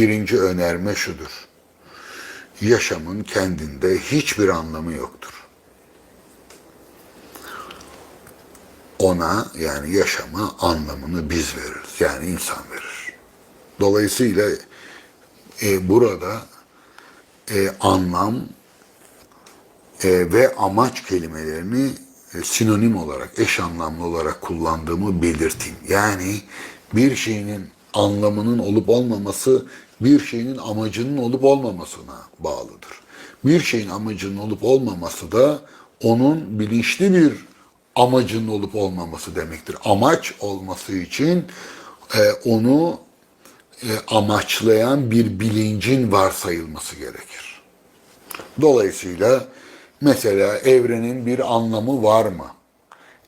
birinci önerme şudur. Yaşamın kendinde hiçbir anlamı yoktur. Ona yani yaşama anlamını biz veririz. Yani insan verir. Dolayısıyla e, burada e, anlam e, ve amaç kelimelerini e, sinonim olarak, eş anlamlı olarak kullandığımı belirteyim. Yani bir şeyin anlamının olup olmaması bir şeyin amacının olup olmamasına bağlıdır. Bir şeyin amacının olup olmaması da onun bilinçli bir amacının olup olmaması demektir. Amaç olması için e, onu e, amaçlayan bir bilincin varsayılması gerekir. Dolayısıyla mesela evrenin bir anlamı var mı?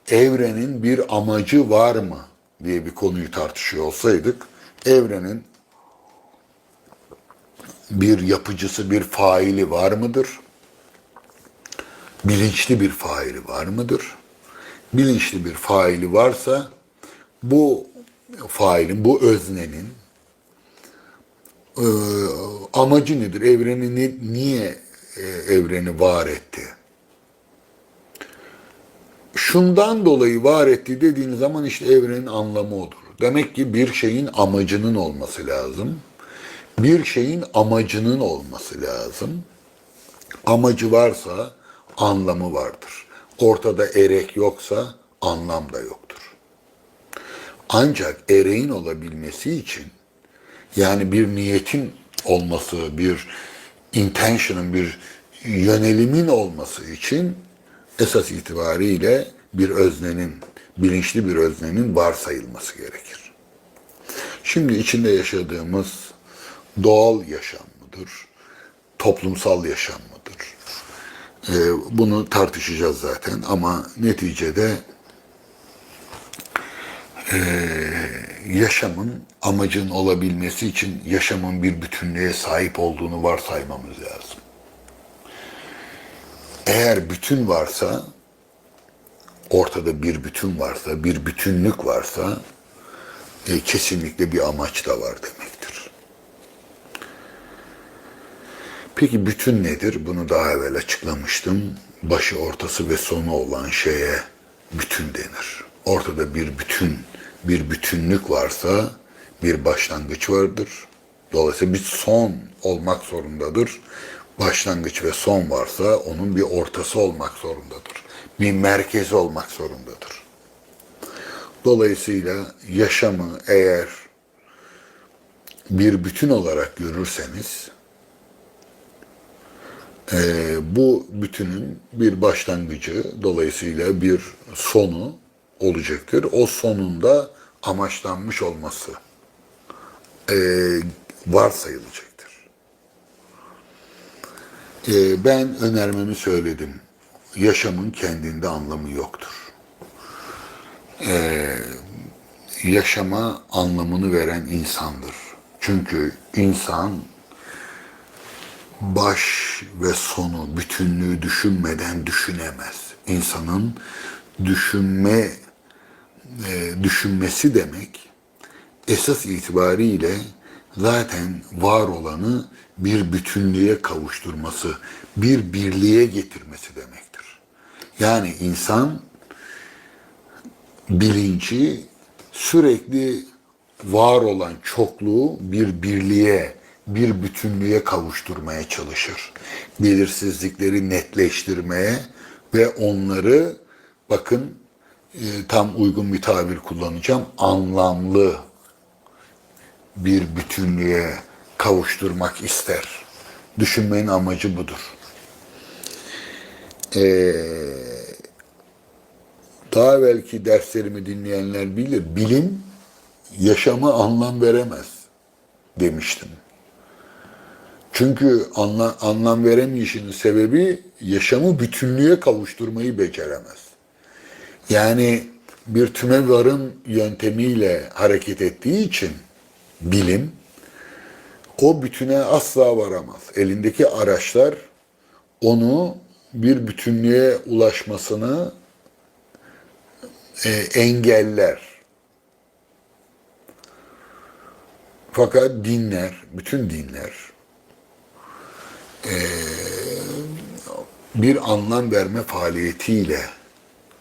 Evrenin bir amacı var mı? diye bir konuyu tartışıyor olsaydık, evrenin bir yapıcısı, bir faili var mıdır? Bilinçli bir faili var mıdır? Bilinçli bir faili varsa bu failin, bu öznenin e, amacı nedir? Evreni ni- niye e, evreni var etti? Şundan dolayı var etti dediğiniz zaman işte evrenin anlamı odur. Demek ki bir şeyin amacının olması lazım. Bir şeyin amacının olması lazım. Amacı varsa anlamı vardır. Ortada erek yoksa anlam da yoktur. Ancak ereğin olabilmesi için yani bir niyetin olması, bir intention'ın, bir yönelimin olması için esas itibariyle bir öznenin, bilinçli bir öznenin varsayılması gerekir. Şimdi içinde yaşadığımız doğal yaşam mıdır? Toplumsal yaşam mıdır? Ee, bunu tartışacağız zaten ama neticede e, yaşamın amacın olabilmesi için yaşamın bir bütünlüğe sahip olduğunu varsaymamız lazım. Eğer bütün varsa, ortada bir bütün varsa, bir bütünlük varsa e, kesinlikle bir amaç da var demektir. Peki bütün nedir? Bunu daha evvel açıklamıştım. Başı, ortası ve sonu olan şeye bütün denir. Ortada bir bütün, bir bütünlük varsa bir başlangıç vardır. Dolayısıyla bir son olmak zorundadır. Başlangıç ve son varsa onun bir ortası olmak zorundadır. Bir merkezi olmak zorundadır. Dolayısıyla yaşamı eğer bir bütün olarak görürseniz e, bu bütünün bir başlangıcı dolayısıyla bir sonu olacaktır. O sonunda amaçlanmış olması e, varsayılacaktır. E, ben önermemi söyledim. Yaşamın kendinde anlamı yoktur. E, yaşama anlamını veren insandır. Çünkü insan baş ve sonu, bütünlüğü düşünmeden düşünemez. İnsanın düşünme e, düşünmesi demek esas itibariyle zaten var olanı bir bütünlüğe kavuşturması, bir birliğe getirmesi demektir. Yani insan bilinci sürekli var olan çokluğu bir birliğe, bir bütünlüğe kavuşturmaya çalışır. Belirsizlikleri netleştirmeye ve onları bakın e, tam uygun bir tabir kullanacağım. Anlamlı bir bütünlüğe kavuşturmak ister. Düşünmenin amacı budur. Ee, daha evvelki derslerimi dinleyenler bilir. Bilim yaşama anlam veremez demiştim. Çünkü anla, anlam veremeyişinin sebebi yaşamı bütünlüğe kavuşturmayı beceremez. Yani bir tüme varım yöntemiyle hareket ettiği için bilim o bütüne asla varamaz. Elindeki araçlar onu bir bütünlüğe ulaşmasını e, engeller. Fakat dinler, bütün dinler eee, bir anlam verme faaliyetiyle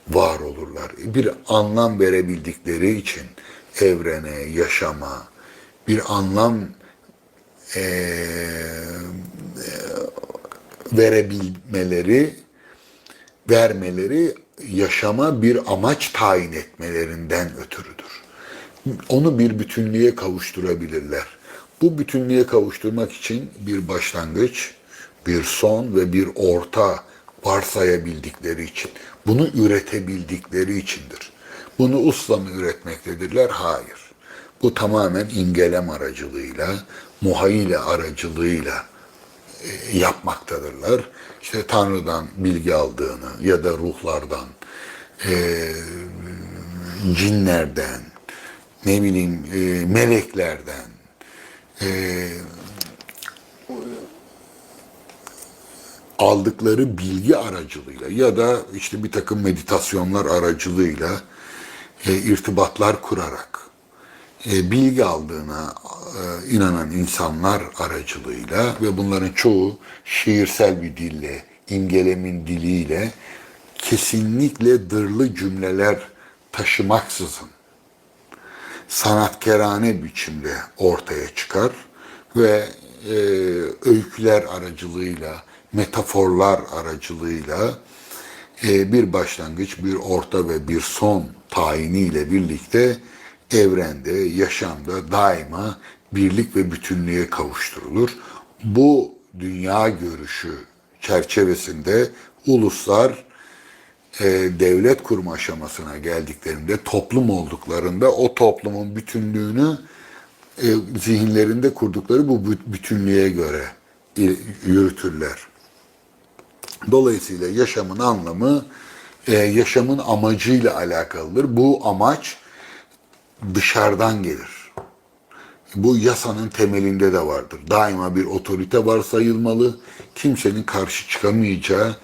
var olurlar. Bir anlam verebildikleri için evrene, yaşama, bir anlam eee, verebilmeleri, vermeleri yaşama bir amaç tayin etmelerinden ötürüdür. Onu bir bütünlüğe kavuşturabilirler. Bu bütünlüğe kavuşturmak için bir başlangıç, bir son ve bir orta varsayabildikleri için, bunu üretebildikleri içindir. Bunu usla mı üretmektedirler? Hayır. Bu tamamen imgelem aracılığıyla, muhayyile aracılığıyla e, yapmaktadırlar. İşte Tanrı'dan bilgi aldığını ya da ruhlardan, e, cinlerden, ne bileyim e, meleklerden, aldıkları bilgi aracılığıyla ya da işte bir takım meditasyonlar aracılığıyla e, irtibatlar kurarak e, bilgi aldığına e, inanan insanlar aracılığıyla ve bunların çoğu şiirsel bir dille, imgelemin diliyle kesinlikle dırlı cümleler taşımaksızın sanatkerane biçimde ortaya çıkar ve e, öyküler aracılığıyla, metaforlar aracılığıyla e, bir başlangıç, bir orta ve bir son tayiniyle birlikte evrende, yaşamda daima birlik ve bütünlüğe kavuşturulur. Bu dünya görüşü çerçevesinde uluslar e, devlet kurma aşamasına geldiklerinde, toplum olduklarında o toplumun bütünlüğünü e, zihinlerinde kurdukları bu bü- bütünlüğe göre yürütürler. Dolayısıyla yaşamın anlamı e, yaşamın amacıyla alakalıdır. Bu amaç dışarıdan gelir. Bu yasanın temelinde de vardır. Daima bir otorite varsayılmalı. Kimsenin karşı çıkamayacağı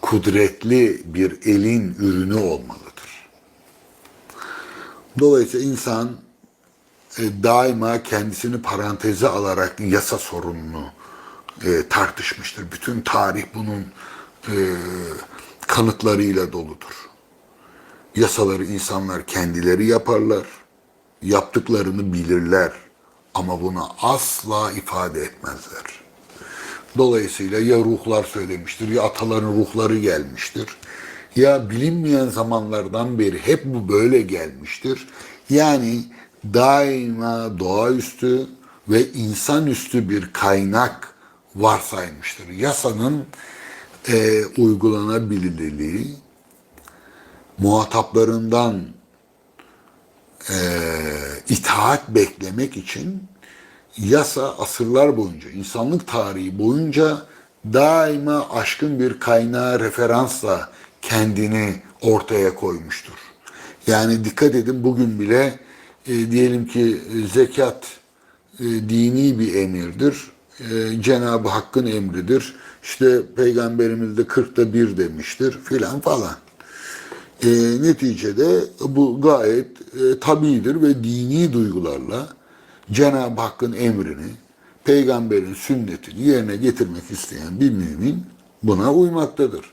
kudretli bir elin ürünü olmalıdır. Dolayısıyla insan e, daima kendisini paranteze alarak yasa sorununu e, tartışmıştır. Bütün tarih bunun e, kanıtlarıyla doludur. Yasaları insanlar kendileri yaparlar. Yaptıklarını bilirler. Ama bunu asla ifade etmezler. Dolayısıyla ya ruhlar söylemiştir ya ataların ruhları gelmiştir. Ya bilinmeyen zamanlardan beri hep bu böyle gelmiştir. Yani daima doğaüstü ve insanüstü bir kaynak varsaymıştır. Yasanın e, uygulanabilirliği muhataplarından e, itaat beklemek için yasa asırlar boyunca, insanlık tarihi boyunca daima aşkın bir kaynağa referansla kendini ortaya koymuştur. Yani dikkat edin bugün bile e, diyelim ki e, zekat e, dini bir emirdir. E, Cenab-ı Hakk'ın emridir. İşte Peygamberimiz de 40'ta bir demiştir filan falan. E, neticede bu gayet e, tabidir ve dini duygularla Cenab-ı Hakk'ın emrini, peygamberin sünnetini yerine getirmek isteyen bir mümin buna uymaktadır.